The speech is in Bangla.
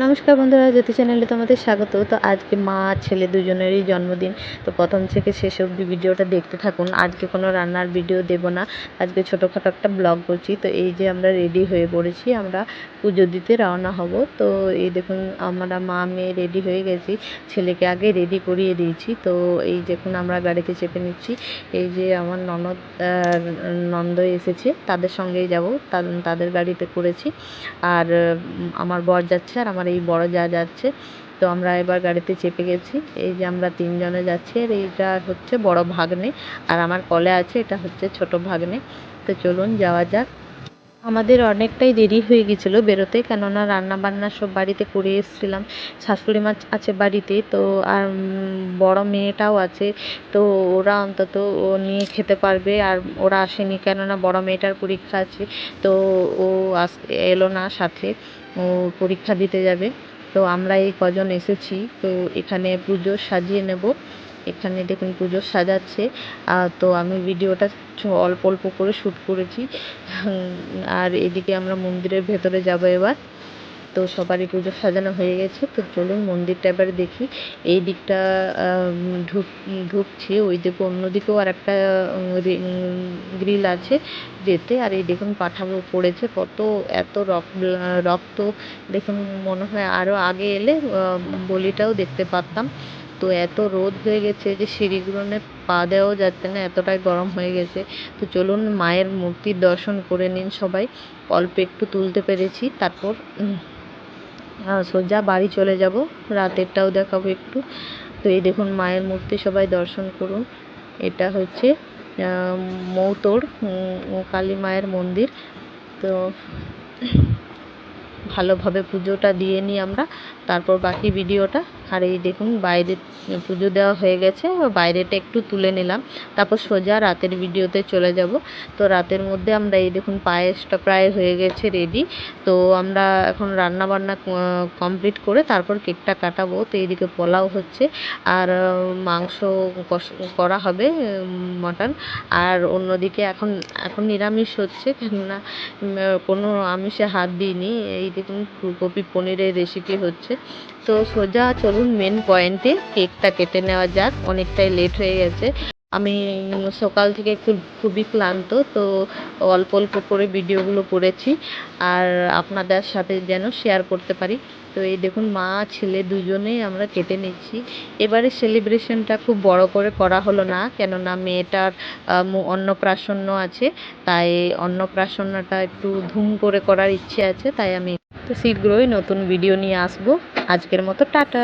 নমস্কার বন্ধুরা, জ্যোতি চ্যানেলে তোমাদের স্বাগত। তো আজকে মা, ছেলে দুজনেরই জন্মদিন। তো প্রথম থেকে শেষ অবধি ভিডিওটা দেখতে থাকুন। আজকে কোনো রান্নার ভিডিও দেব না। আজকে ছোটোখাটো একটা ব্লগ করছি। তো এই যে আমরা রেডি হয়ে পড়েছি, আমরা পুজো দিতে রওনা হব। তো এই দেখুন, আমরা মা, মেয়ে রেডি হয়ে গেছি। ছেলেকে আগে রেডি করিয়ে দিয়েছি। তো এই দেখুন, আমরা গাড়িতে চেপে নিচ্ছি। এই যে আমার ননদ নন্দ এসেছে। তাদের সঙ্গেই যাব। তাদের গাড়িতে করেছি। আর আমার বর যাচ্ছে আর আমার এই বড় যা যাচ্ছে। তো আমরা এবার গাড়িতে চেপে গেছি। এই যে আমরা তিনজনে যাচ্ছি, আর এইটা হচ্ছে বড় ভাগ্নে। আর আমার কলে আছে, এটা হচ্ছে ছোট ভাগ্নে। তো চলুন যাওয়া যাক। আমাদের অনেকটাই দেরি হয়ে গেছিল বেরোতে, কেননা রান্না বান্না সব বাড়িতে করে এসেছিলাম। শাশুড়ি মা আছে বাড়িতে, তো, আর বড় মেয়েটাও আছে, তো ওরা অন্তত ও নিয়ে খেতে পারবে, আর ওরা আসেনি, কেননা বড় মেয়েটার পরীক্ষা আছে, তো ও আস, এলো না সাথে, ও পরীক্ষা দিতে যাবে। তো আমরা এই কজন এসেছি, তো এখানে পুজো সাজিয়ে নেব। এখানে দেখুন পুজো সাজাচ্ছে। তো আমি ভিডিওটা অল্প অল্প করে শ্যুট করেছি। আর এদিকে আমরা মন্দিরের ভেতরে যাব এবার। তো সবারই পুজো সাজানো হয়ে গেছে। তো চলুন মন্দিরটা এবার দেখি। এই দিকটা ঢুক, ঢুকছে। ওই দিকে অন্যদিকেও আর একটা গ্রিল আছে যেতে। আর এই দেখুন পাঠা পড়েছে। কত, এত রক- রক্ত। দেখুন মনে হয় আরও আগে এলে বলিটাও দেখতে পারতাম। তো এত রোদ হয়ে গেছে যে সিঁড়িগুলোনে পা দেওয়াও যাচ্ছে না, এতটাই গরম হয়ে গেছে। তো চলুন মায়ের মূর্তির দর্শন করে নিন সবাই। অল্প একটু তুলতে পেরেছি, তারপর সোজা বাড়ি চলে যাব। রাতেরটাও দেখাবো একটু। তো এই দেখুন মায়ের মূর্তি, সবাই দর্শন করুন। এটা হচ্ছে মৌতোড় কালী মায়ের মন্দির। তো ভালোভাবে পুজোটা দিয়ে নিই আমরা। তারপর বাকি ভিডিওটা আর এই দেখুন, বাইরে পুজো দেওয়া হয়ে গেছে। বাইরেটা একটু তুলে নিলাম। তারপর সোজা রাতের ভিডিওতে চলে যাব। তো রাতের মধ্যে আমরা এই দেখুন, পায়েসটা প্রায় হয়ে গেছে রেডি তো আমরা এখন রান্না বান্না কমপ্লিট করে তারপর কেকটা কাটাবো। তো এইদিকে পোলাও হচ্ছে। আর মাংস করা হবে মাটন। আর অন্যদিকে এখন এখন নিরামিষ হচ্ছে। কেননা কোনো আমিষে হাত দিইনি। এই দেখুন, ফুলকপি পনিরের রেসিপি হচ্ছে। তো সোজা চলুন মেন পয়েন্টে কেকটা কেটে নেওয়া যাক। অনেকটাই লেট হয়ে গেছে। আমি সকাল থেকে খুব খুবই ক্লান্ত তো অল্প অল্প করে ভিডিওগুলো করেছি আর আপনাদের সাথে যেন শেয়ার করতে পারি। তো এই দেখুন মা ছেলে দুজনেই আমরা কেটে নিচ্ছি। এবারে সেলিব্রেশনটা খুব বড় করে করা হলো না কেননা মেয়েটার আহ, মু- অন্নপ্রাশন আছে। তাই অন্নপ্রাশনটা একটু ধুম করে করার ইচ্ছে আছে তাই আমি শীঘ্রই নতুন ভিডিও নিয়ে আসব। আজকের মতো টাটা।